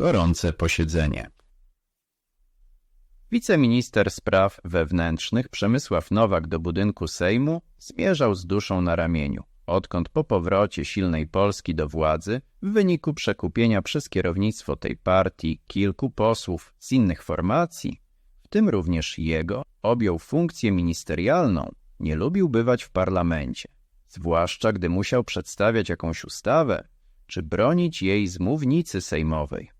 Gorące posiedzenie. Wiceminister spraw wewnętrznych Przemysław Nowak do budynku Sejmu zmierzał z duszą na ramieniu, odkąd po powrocie silnej Polski do władzy, w wyniku przekupienia przez kierownictwo tej partii kilku posłów z innych formacji, w tym również jego, objął funkcję ministerialną, nie lubił bywać w parlamencie, zwłaszcza gdy musiał przedstawiać jakąś ustawę, czy bronić jej z mównicy sejmowej.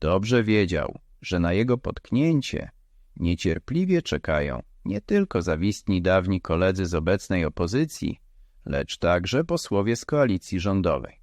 Dobrze wiedział, że na jego potknięcie niecierpliwie czekają nie tylko zawistni dawni koledzy z obecnej opozycji, lecz także posłowie z koalicji rządowej.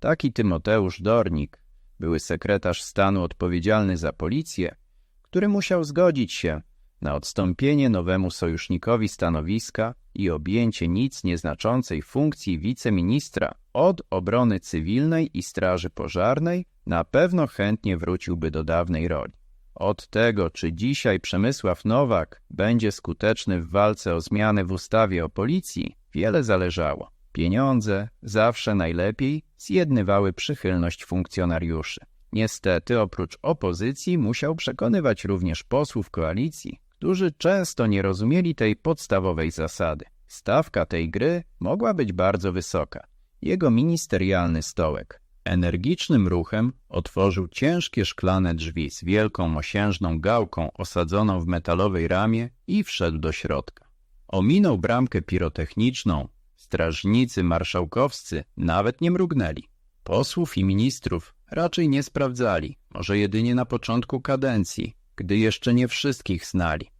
Taki Tymoteusz Dornik, były sekretarz stanu odpowiedzialny za policję, który musiał zgodzić się na odstąpienie nowemu sojusznikowi stanowiska i objęcie nic nieznaczącej funkcji wiceministra od obrony cywilnej i straży pożarnej, na pewno chętnie wróciłby do dawnej roli. Od tego, czy dzisiaj Przemysław Nowak będzie skuteczny w walce o zmiany w ustawie o policji, wiele zależało. Pieniądze zawsze najlepiej zjednywały przychylność funkcjonariuszy. Niestety, oprócz opozycji, musiał przekonywać również posłów koalicji, którzy często nie rozumieli tej podstawowej zasady. Stawka tej gry mogła być bardzo wysoka. Jego ministerialny stołek energicznym ruchem otworzył ciężkie szklane drzwi z wielką mosiężną gałką osadzoną w metalowej ramie i wszedł do środka. Ominął bramkę pirotechniczną. Strażnicy marszałkowscy nawet nie mrugnęli. Posłów i ministrów raczej nie sprawdzali, może jedynie na początku kadencji, gdy jeszcze nie wszystkich znali.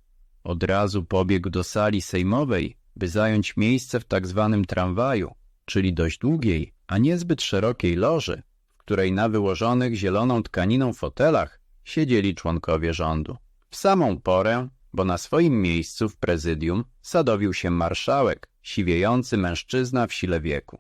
Od razu pobiegł do sali sejmowej, by zająć miejsce w tak zwanym tramwaju, czyli dość długiej, a niezbyt szerokiej loży, w której na wyłożonych zieloną tkaniną fotelach siedzieli członkowie rządu. W samą porę, bo na swoim miejscu w prezydium sadowił się marszałek, siwiejący mężczyzna w sile wieku.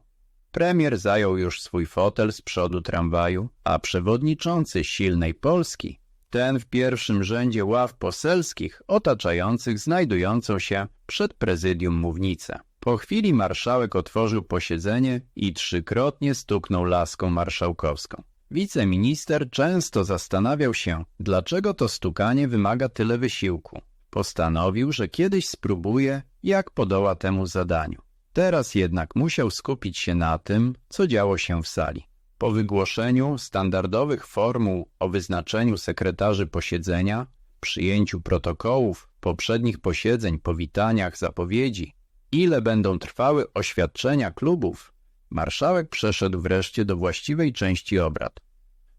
Premier zajął już swój fotel z przodu tramwaju, a przewodniczący silnej Polski ten w pierwszym rzędzie ław poselskich otaczających znajdującą się przed prezydium mównicę. Po chwili marszałek otworzył posiedzenie i trzykrotnie stuknął laską marszałkowską. Wiceminister często zastanawiał się, dlaczego to stukanie wymaga tyle wysiłku. Postanowił, że kiedyś spróbuje, jak podoła temu zadaniu. Teraz jednak musiał skupić się na tym, co działo się w sali. Po wygłoszeniu standardowych formuł o wyznaczeniu sekretarzy posiedzenia, przyjęciu protokołów poprzednich posiedzeń, powitaniach, zapowiedzi, ile będą trwały oświadczenia klubów, marszałek przeszedł wreszcie do właściwej części obrad.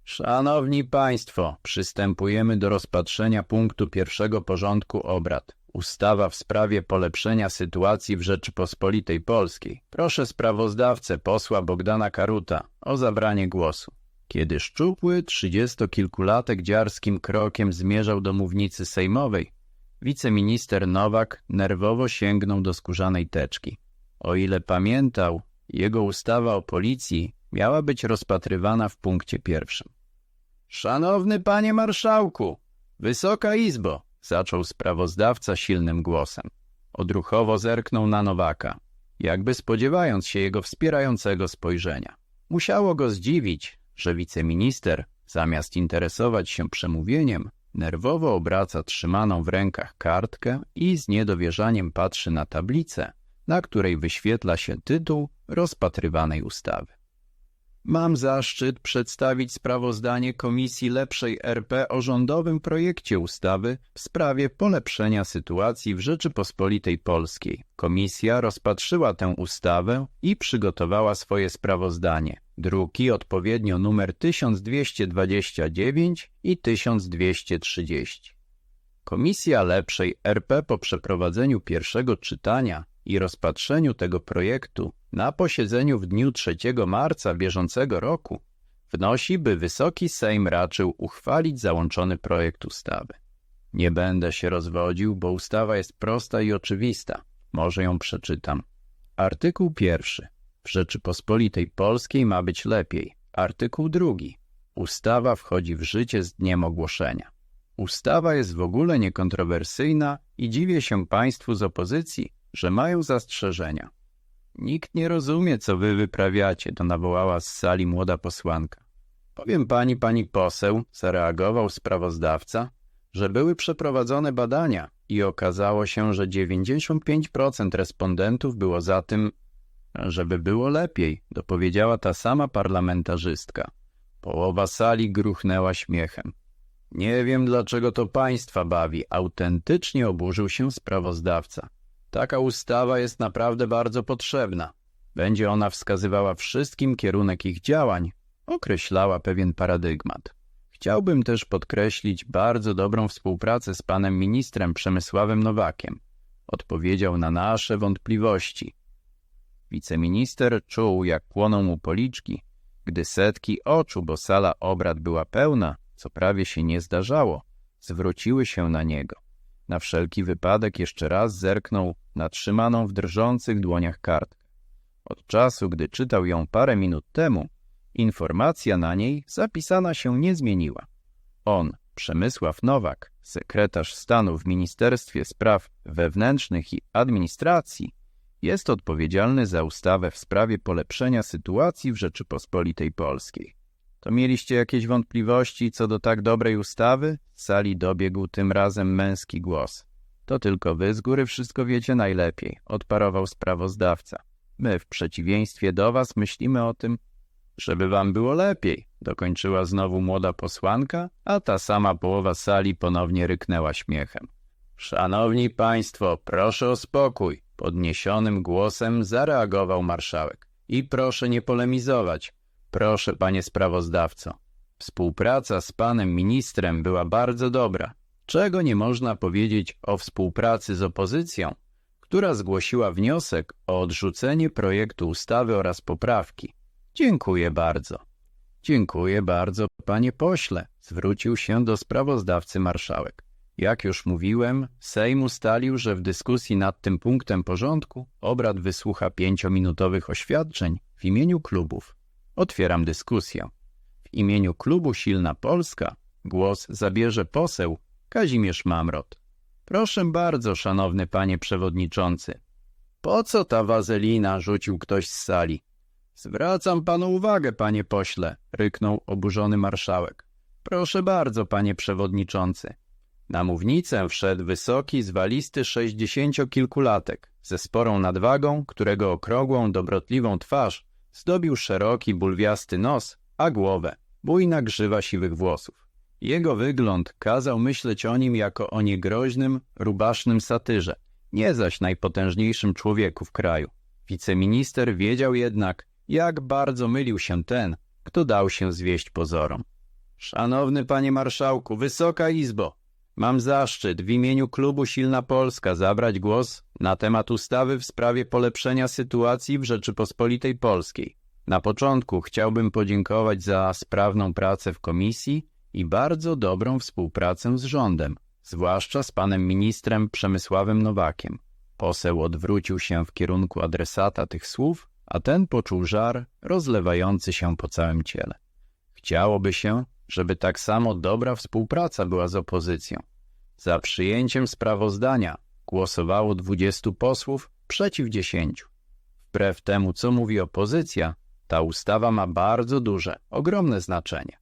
Szanowni Państwo, przystępujemy do rozpatrzenia punktu pierwszego porządku obrad. Ustawa w sprawie polepszenia sytuacji w Rzeczypospolitej Polskiej. Proszę sprawozdawcę posła Bogdana Karuta o zabranie głosu. Kiedy szczupły, trzydziestokilkulatek dziarskim krokiem zmierzał do mównicy sejmowej, wiceminister Nowak nerwowo sięgnął do skórzanej teczki. O ile pamiętał, jego ustawa o policji miała być rozpatrywana w punkcie pierwszym. Szanowny panie marszałku, Wysoka Izbo, zaczął sprawozdawca silnym głosem. Odruchowo zerknął na Nowaka, jakby spodziewając się jego wspierającego spojrzenia. Musiało go zdziwić, że wiceminister, zamiast interesować się przemówieniem, nerwowo obraca trzymaną w rękach kartkę i z niedowierzaniem patrzy na tablicę, na której wyświetla się tytuł rozpatrywanej ustawy. Mam zaszczyt przedstawić sprawozdanie Komisji Lepszej RP o rządowym projekcie ustawy w sprawie polepszenia sytuacji w Rzeczypospolitej Polskiej. Komisja rozpatrzyła tę ustawę i przygotowała swoje sprawozdanie. Druki odpowiednio numer 1229 i 1230. Komisja Lepszej RP po przeprowadzeniu pierwszego czytania i rozpatrzeniu tego projektu na posiedzeniu w dniu 3 marca bieżącego roku wnosi, by Wysoki Sejm raczył uchwalić załączony projekt ustawy. Nie będę się rozwodził, bo ustawa jest prosta i oczywista. Może ją przeczytam. Artykuł pierwszy. W Rzeczypospolitej Polskiej ma być lepiej. Artykuł drugi. Ustawa wchodzi w życie z dniem ogłoszenia. Ustawa jest w ogóle niekontrowersyjna i dziwię się państwu z opozycji, że mają zastrzeżenia. Nikt nie rozumie, co wy wyprawiacie, to nawołała z sali młoda posłanka. Powiem pani, pani poseł, zareagował sprawozdawca, że były przeprowadzone badania i okazało się, że 95% respondentów było za tym, żeby było lepiej, dopowiedziała ta sama parlamentarzystka. Połowa sali gruchnęła śmiechem. Nie wiem, dlaczego to państwa bawi, autentycznie oburzył się sprawozdawca. Taka ustawa jest naprawdę bardzo potrzebna. Będzie ona wskazywała wszystkim kierunek ich działań, określała pewien paradygmat. Chciałbym też podkreślić bardzo dobrą współpracę z panem ministrem Przemysławem Nowakiem. Odpowiedział na nasze wątpliwości. Wiceminister czuł, jak płoną mu policzki, gdy setki oczu, bo sala obrad była pełna, co prawie się nie zdarzało, zwróciły się na niego. Na wszelki wypadek jeszcze raz zerknął na trzymaną w drżących dłoniach kartkę. Od czasu, gdy czytał ją parę minut temu, informacja na niej zapisana się nie zmieniła. On, Przemysław Nowak, sekretarz stanu w Ministerstwie Spraw Wewnętrznych i Administracji, jest odpowiedzialny za ustawę w sprawie polepszenia sytuacji w Rzeczypospolitej Polskiej. To mieliście jakieś wątpliwości co do tak dobrej ustawy? Z sali dobiegł tym razem męski głos. To tylko wy z góry wszystko wiecie najlepiej, odparował sprawozdawca. My, w przeciwieństwie do was, myślimy o tym, żeby wam było lepiej, dokończyła znowu młoda posłanka, a ta sama połowa sali ponownie ryknęła śmiechem. Szanowni państwo, proszę o spokój, podniesionym głosem zareagował marszałek. I proszę nie polemizować. Proszę, panie sprawozdawco. Współpraca z panem ministrem była bardzo dobra. Czego nie można powiedzieć o współpracy z opozycją, która zgłosiła wniosek o odrzucenie projektu ustawy oraz poprawki. Dziękuję bardzo. Dziękuję bardzo, panie pośle, zwrócił się do sprawozdawcy marszałek. Jak już mówiłem, Sejm ustalił, że w dyskusji nad tym punktem porządku obrad wysłucha pięciominutowych oświadczeń w imieniu klubów. Otwieram dyskusję. W imieniu klubu Silna Polska głos zabierze poseł Kazimierz Mamrot. Proszę bardzo, szanowny panie przewodniczący. Po co ta wazelina? rzucił ktoś z sali. Zwracam panu uwagę, panie pośle, ryknął oburzony marszałek. Proszę bardzo, panie przewodniczący. Na mównicę wszedł wysoki, zwalisty sześćdziesięciokilkulatek, ze sporą nadwagą, którego okrągłą, dobrotliwą twarz zdobił szeroki, bulwiasty nos, a głowę, bujna grzywa siwych włosów. Jego wygląd kazał myśleć o nim jako o niegroźnym, rubasznym satyrze, nie zaś najpotężniejszym człowieku w kraju. Wiceminister wiedział jednak, jak bardzo mylił się ten, kto dał się zwieść pozorom. Szanowny panie marszałku, Wysoka Izbo, mam zaszczyt w imieniu klubu Silna Polska zabrać głos na temat ustawy w sprawie polepszenia sytuacji w Rzeczypospolitej Polskiej. Na początku chciałbym podziękować za sprawną pracę w komisji i bardzo dobrą współpracę z rządem, zwłaszcza z panem ministrem Przemysławem Nowakiem. Poseł odwrócił się w kierunku adresata tych słów, a ten poczuł żar rozlewający się po całym ciele. Chciałoby się, żeby tak samo dobra współpraca była z opozycją. Za przyjęciem sprawozdania głosowało 20 posłów przeciw 10. Wbrew temu, co mówi opozycja, ta ustawa ma bardzo duże, ogromne znaczenie.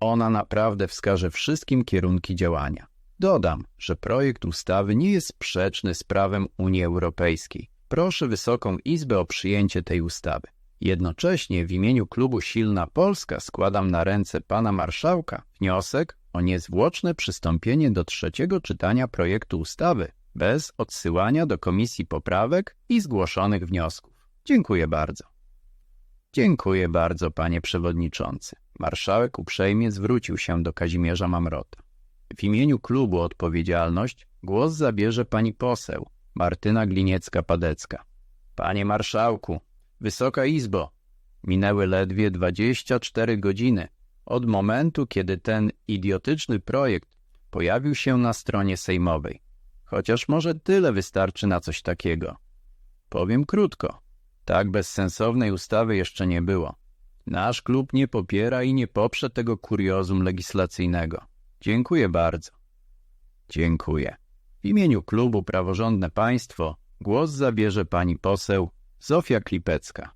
Ona naprawdę wskaże wszystkim kierunki działania. Dodam, że projekt ustawy nie jest sprzeczny z prawem Unii Europejskiej. Proszę Wysoką Izbę o przyjęcie tej ustawy. Jednocześnie w imieniu klubu Silna Polska składam na ręce pana marszałka wniosek o niezwłoczne przystąpienie do trzeciego czytania projektu ustawy bez odsyłania do komisji poprawek i zgłoszonych wniosków. Dziękuję bardzo. Dziękuję bardzo, panie przewodniczący. Marszałek uprzejmie zwrócił się do Kazimierza Mamrota. W imieniu klubu Odpowiedzialność głos zabierze pani poseł Martyna Gliniecka-Padecka. Panie marszałku, Wysoka Izbo, minęły ledwie 24 godziny od momentu, kiedy ten idiotyczny projekt pojawił się na stronie sejmowej. Chociaż może tyle wystarczy na coś takiego. Powiem krótko. Tak bezsensownej ustawy jeszcze nie było. Nasz klub nie popiera i nie poprze tego kuriozum legislacyjnego. Dziękuję bardzo. Dziękuję. W imieniu klubu Praworządne Państwo głos zabierze pani poseł Zofia Klipecka.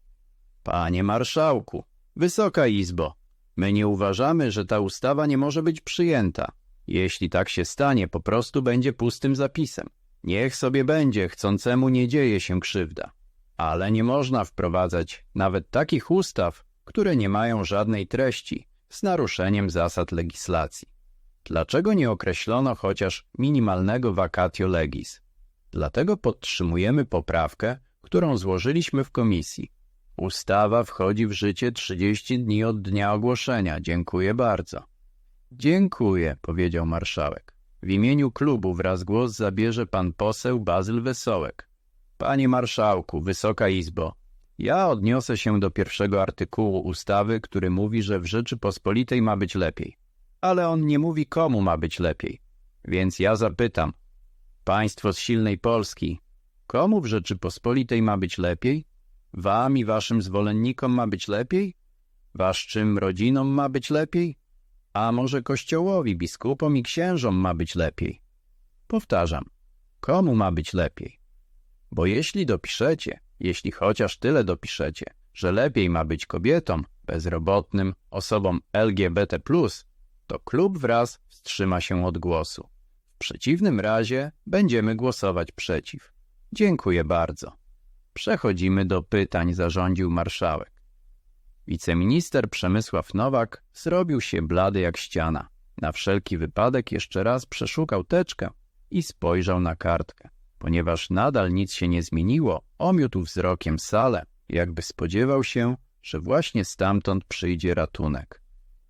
Panie marszałku, Wysoka Izbo, My nie uważamy, że ta ustawa nie może być przyjęta. Jeśli tak się stanie, po prostu będzie pustym zapisem. Niech sobie będzie, chcącemu nie dzieje się krzywda. Ale nie można wprowadzać nawet takich ustaw, które nie mają żadnej treści, z naruszeniem zasad legislacji. Dlaczego nie określono chociaż minimalnego vacatio legis? Dlatego podtrzymujemy poprawkę, którą złożyliśmy w komisji. Ustawa wchodzi w życie 30 dni od dnia ogłoszenia. Dziękuję bardzo. Dziękuję, powiedział marszałek. W imieniu klubu wraz głos zabierze pan poseł Bazyl Wesołek. Panie marszałku, Wysoka Izbo, ja odniosę się do pierwszego artykułu ustawy, który mówi, że w Rzeczypospolitej ma być lepiej. Ale on nie mówi, komu ma być lepiej. Więc ja zapytam, państwo z silnej Polski, komu w Rzeczypospolitej ma być lepiej? Wam i waszym zwolennikom ma być lepiej? Waszym rodzinom ma być lepiej? A może kościołowi, biskupom i księżom ma być lepiej? Powtarzam, komu ma być lepiej? Bo jeśli dopiszecie, jeśli chociaż tyle dopiszecie, że lepiej ma być kobietom, bezrobotnym, osobom LGBT, to klub wraz wstrzyma się od głosu. W przeciwnym razie będziemy głosować przeciw. Dziękuję bardzo. Przechodzimy do pytań, zarządził marszałek. Wiceminister Przemysław Nowak zrobił się blady jak ściana. Na wszelki wypadek jeszcze raz przeszukał teczkę i spojrzał na kartkę. Ponieważ nadal nic się nie zmieniło, omiótł wzrokiem salę, jakby spodziewał się, że właśnie stamtąd przyjdzie ratunek.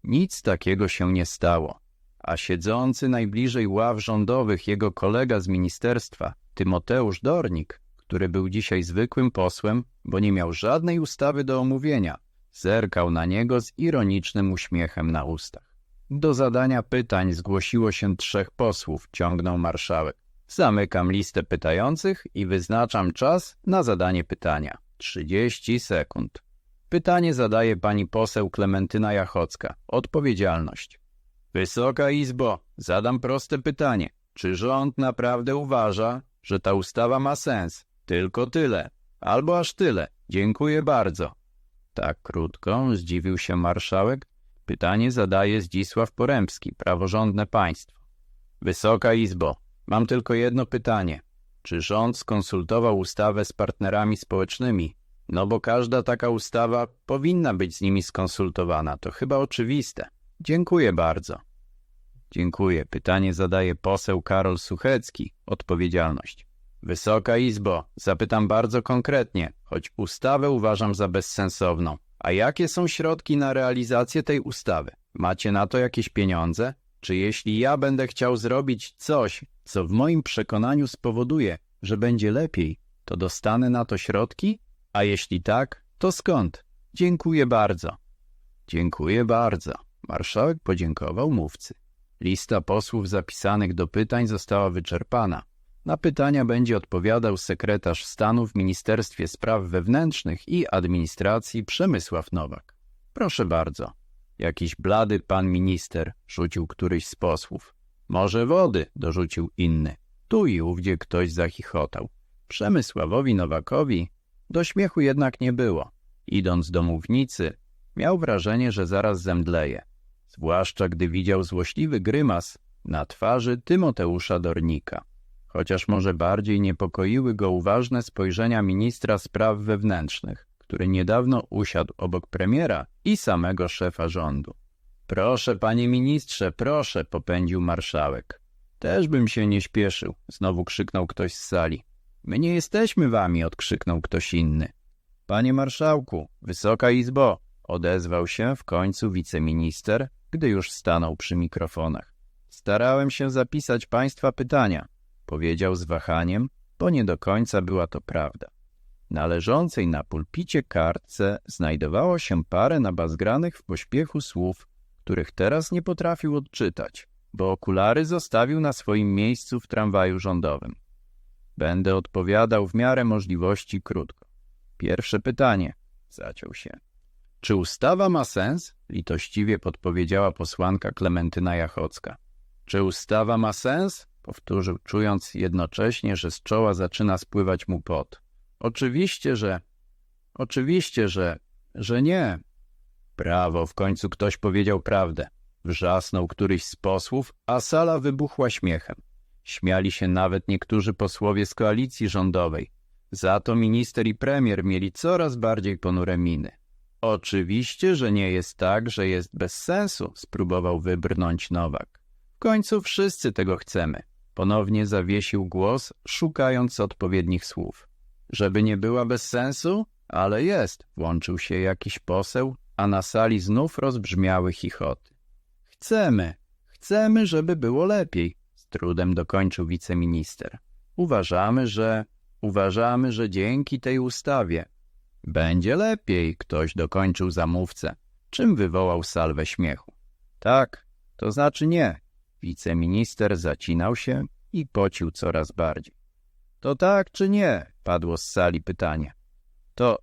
Nic takiego się nie stało, a siedzący najbliżej ław rządowych jego kolega z ministerstwa, Tymoteusz Dornik, który był dzisiaj zwykłym posłem, bo nie miał żadnej ustawy do omówienia, zerkał na niego z ironicznym uśmiechem na ustach. Do zadania pytań zgłosiło się trzech posłów, ciągnął marszałek. Zamykam listę pytających i wyznaczam czas na zadanie pytania. 30 sekund. Pytanie zadaje pani poseł Klementyna Jachocka. Odpowiedzialność. Wysoka Izbo, zadam proste pytanie. Czy rząd naprawdę uważa, że ta ustawa ma sens? Tylko tyle. Albo aż tyle. Dziękuję bardzo. Tak krótko, zdziwił się marszałek. Pytanie zadaje Zdzisław Poremski, praworządne państwo. Wysoka Izbo, mam tylko jedno pytanie. Czy rząd skonsultował ustawę z partnerami społecznymi? No bo każda taka ustawa powinna być z nimi skonsultowana, to chyba oczywiste. Dziękuję bardzo. Dziękuję. Pytanie zadaje poseł Karol Suchecki. Odpowiedzialność. Wysoka Izbo, zapytam bardzo konkretnie, choć ustawę uważam za bezsensowną. A jakie są środki na realizację tej ustawy? Macie na to jakieś pieniądze? Czy jeśli ja będę chciał zrobić coś, co w moim przekonaniu spowoduje, że będzie lepiej, to dostanę na to środki? A jeśli tak, to skąd? Dziękuję bardzo. Dziękuję bardzo. Marszałek podziękował mówcy. Lista posłów zapisanych do pytań została wyczerpana. Na pytania będzie odpowiadał sekretarz stanu w Ministerstwie Spraw Wewnętrznych i Administracji Przemysław Nowak. Proszę bardzo. Jakiś blady pan minister, rzucił któryś z posłów. Może wody, dorzucił inny. Tu i ówdzie ktoś zachichotał. Przemysławowi Nowakowi do śmiechu jednak nie było. Idąc do mównicy, miał wrażenie, że zaraz zemdleje. Zwłaszcza gdy widział złośliwy grymas na twarzy Tymoteusza Dornika chociaż może bardziej niepokoiły go uważne spojrzenia ministra spraw wewnętrznych, który niedawno usiadł obok premiera i samego szefa rządu. Proszę, panie ministrze, proszę, popędził marszałek. Też bym się nie śpieszył, znowu krzyknął ktoś z sali. My nie jesteśmy wami, odkrzyknął ktoś inny. Panie marszałku, Wysoka Izbo, odezwał się w końcu wiceminister, gdy już stanął przy mikrofonach. Starałem się zapisać państwa pytania powiedział z wahaniem, bo nie do końca była to prawda. Na leżącej na pulpicie kartce znajdowało się parę nabazgranych w pośpiechu słów, których teraz nie potrafił odczytać, bo okulary zostawił na swoim miejscu w tramwaju rządowym. Będę odpowiadał w miarę możliwości krótko. Pierwsze pytanie, zaciął się. Czy ustawa ma sens? Litościwie podpowiedziała posłanka Klementyna Jachocka. Czy ustawa ma sens? powtórzył, czując jednocześnie, że z czoła zaczyna spływać mu pot. Oczywiście, że... Oczywiście, że... że nie. Brawo, w końcu ktoś powiedział prawdę. Wrzasnął któryś z posłów, a sala wybuchła śmiechem. Śmiali się nawet niektórzy posłowie z koalicji rządowej. Za to minister i premier mieli coraz bardziej ponure miny. Oczywiście, że nie jest tak, że jest bez sensu, spróbował wybrnąć Nowak. W końcu wszyscy tego chcemy. Ponownie zawiesił głos, szukając odpowiednich słów. Żeby nie była bez sensu? Ale jest, włączył się jakiś poseł, a na sali znów rozbrzmiały chichoty. Chcemy, chcemy, żeby było lepiej, z trudem dokończył wiceminister. Uważamy, że, uważamy, że dzięki tej ustawie będzie lepiej, ktoś dokończył zamówcę, czym wywołał salwę śmiechu. Tak, to znaczy nie. Wiceminister zacinał się i pocił coraz bardziej. To tak czy nie? padło z sali pytanie. To,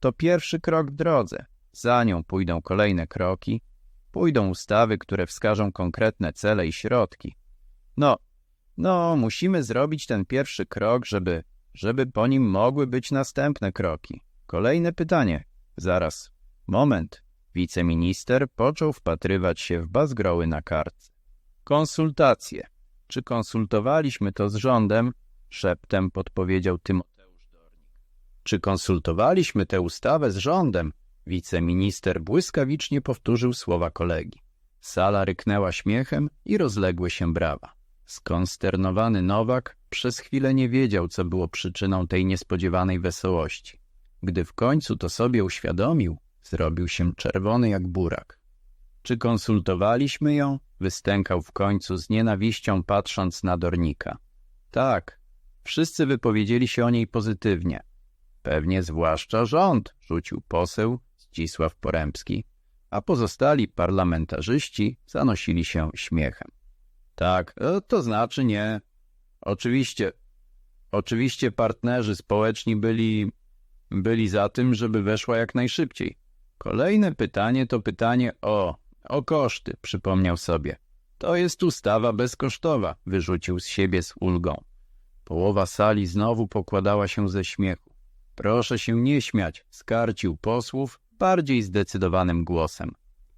to pierwszy krok w drodze. Za nią pójdą kolejne kroki, pójdą ustawy, które wskażą konkretne cele i środki. No, no, musimy zrobić ten pierwszy krok, żeby, żeby po nim mogły być następne kroki. Kolejne pytanie. Zaraz. Moment. Wiceminister począł wpatrywać się w bazgroły na kartce. Konsultacje. Czy konsultowaliśmy to z rządem? Szeptem podpowiedział Tymoteusz Dornik. Czy konsultowaliśmy tę ustawę z rządem? Wiceminister błyskawicznie powtórzył słowa kolegi. Sala ryknęła śmiechem i rozległy się brawa. Skonsternowany Nowak przez chwilę nie wiedział, co było przyczyną tej niespodziewanej wesołości. Gdy w końcu to sobie uświadomił, zrobił się czerwony jak burak. Czy konsultowaliśmy ją? Wystękał w końcu z nienawiścią patrząc na Dornika. Tak, wszyscy wypowiedzieli się o niej pozytywnie. Pewnie zwłaszcza rząd, rzucił poseł Zdzisław Poremski, a pozostali parlamentarzyści zanosili się śmiechem. Tak, e, to znaczy nie. Oczywiście, oczywiście partnerzy społeczni byli, byli za tym, żeby weszła jak najszybciej. Kolejne pytanie to pytanie o, o koszty, przypomniał sobie. To jest ustawa bezkosztowa, wyrzucił z siebie z ulgą. Połowa sali znowu pokładała się ze śmiechu. Proszę się nie śmiać, skarcił posłów bardziej zdecydowanym głosem.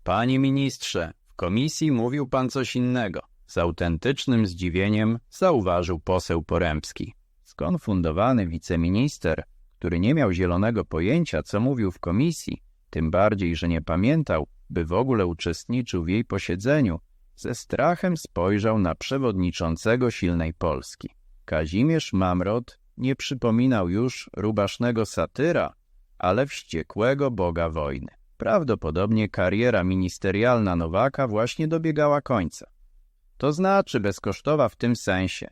Panie ministrze, w komisji mówił pan coś innego. Z autentycznym zdziwieniem zauważył poseł Poremski. Skonfundowany wiceminister, który nie miał zielonego pojęcia, co mówił w komisji, tym bardziej, że nie pamiętał, by w ogóle uczestniczył w jej posiedzeniu, ze strachem spojrzał na przewodniczącego silnej Polski. Kazimierz Mamrot nie przypominał już rubasznego satyra, ale wściekłego boga wojny. Prawdopodobnie kariera ministerialna Nowaka właśnie dobiegała końca. To znaczy bezkosztowa w tym sensie.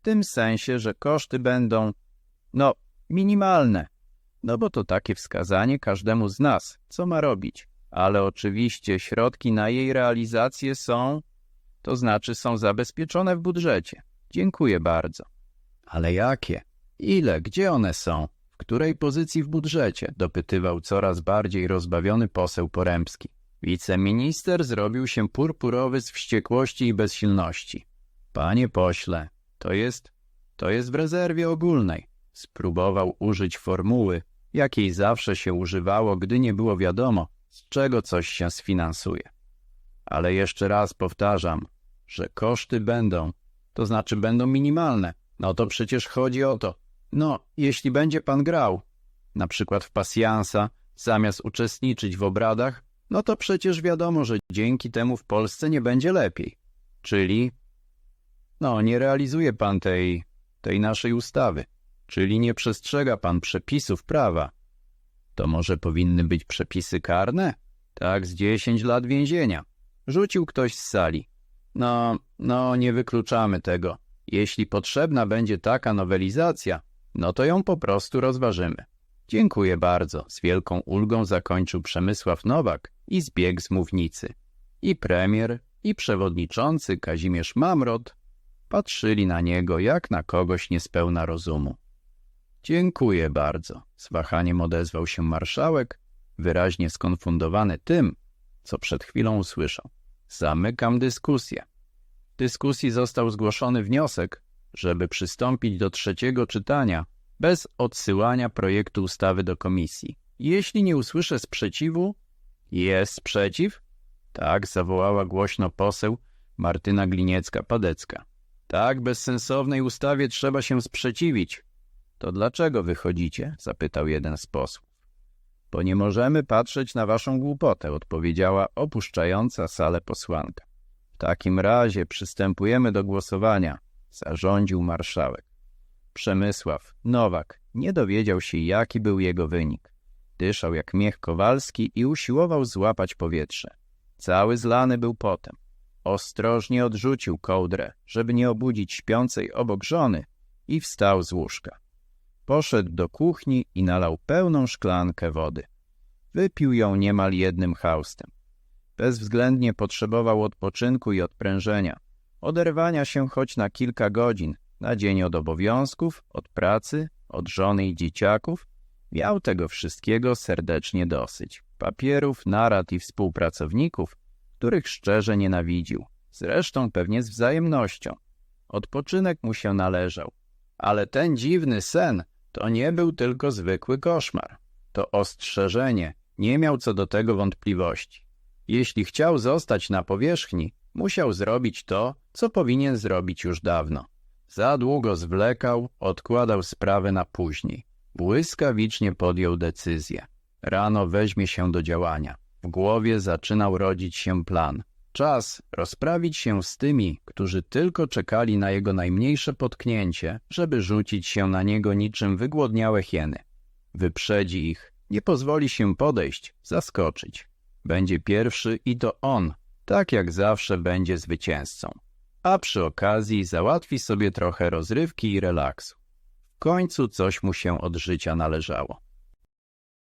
W tym sensie, że koszty będą, no, minimalne. No bo to takie wskazanie każdemu z nas, co ma robić. Ale oczywiście środki na jej realizację są, to znaczy są zabezpieczone w budżecie. Dziękuję bardzo. Ale jakie? Ile? Gdzie one są? W której pozycji w budżecie? Dopytywał coraz bardziej rozbawiony poseł Poremski. Wiceminister zrobił się purpurowy z wściekłości i bezsilności. Panie pośle, to jest, to jest w rezerwie ogólnej. Spróbował użyć formuły, jakiej zawsze się używało, gdy nie było wiadomo, z czego coś się sfinansuje. Ale jeszcze raz powtarzam, że koszty będą, to znaczy będą minimalne. No to przecież chodzi o to. No, jeśli będzie pan grał, na przykład w pasjansa, zamiast uczestniczyć w obradach, no to przecież wiadomo, że dzięki temu w Polsce nie będzie lepiej. Czyli, no, nie realizuje pan tej, tej naszej ustawy, czyli nie przestrzega pan przepisów prawa. To może powinny być przepisy karne? Tak, z dziesięć lat więzienia. Rzucił ktoś z sali. No, no, nie wykluczamy tego. Jeśli potrzebna będzie taka nowelizacja, no to ją po prostu rozważymy. Dziękuję bardzo. Z wielką ulgą zakończył Przemysław Nowak i zbiegł z mównicy. I premier, i przewodniczący Kazimierz Mamrot patrzyli na niego jak na kogoś niespełna rozumu. Dziękuję bardzo, z wahaniem odezwał się marszałek, wyraźnie skonfundowany tym, co przed chwilą usłyszał. Zamykam dyskusję. W dyskusji został zgłoszony wniosek, żeby przystąpić do trzeciego czytania bez odsyłania projektu ustawy do komisji. Jeśli nie usłyszę sprzeciwu, Jest sprzeciw? Tak, zawołała głośno poseł Martyna Gliniecka-Padecka. Tak, bezsensownej ustawie trzeba się sprzeciwić. To dlaczego wychodzicie? zapytał jeden z posłów. Bo nie możemy patrzeć na waszą głupotę, odpowiedziała opuszczająca salę posłanka. W takim razie przystępujemy do głosowania, zarządził marszałek. Przemysław Nowak nie dowiedział się, jaki był jego wynik. Dyszał jak miech Kowalski i usiłował złapać powietrze. Cały zlany był potem. Ostrożnie odrzucił kołdrę, żeby nie obudzić śpiącej obok żony i wstał z łóżka. Poszedł do kuchni i nalał pełną szklankę wody. Wypił ją niemal jednym haustem. Bezwzględnie potrzebował odpoczynku i odprężenia, oderwania się choć na kilka godzin, na dzień od obowiązków, od pracy, od żony i dzieciaków. Miał tego wszystkiego serdecznie dosyć. Papierów, narad i współpracowników, których szczerze nienawidził. Zresztą pewnie z wzajemnością. Odpoczynek mu się należał. Ale ten dziwny sen to nie był tylko zwykły koszmar. To ostrzeżenie, nie miał co do tego wątpliwości. Jeśli chciał zostać na powierzchni, musiał zrobić to, co powinien zrobić już dawno. Za długo zwlekał, odkładał sprawę na później. Błyskawicznie podjął decyzję. Rano weźmie się do działania. W głowie zaczynał rodzić się plan. Czas rozprawić się z tymi, którzy tylko czekali na jego najmniejsze potknięcie, żeby rzucić się na niego niczym wygłodniałe hieny. Wyprzedzi ich, nie pozwoli się podejść, zaskoczyć. Będzie pierwszy i to on, tak jak zawsze będzie zwycięzcą. A przy okazji załatwi sobie trochę rozrywki i relaksu. W końcu coś mu się od życia należało.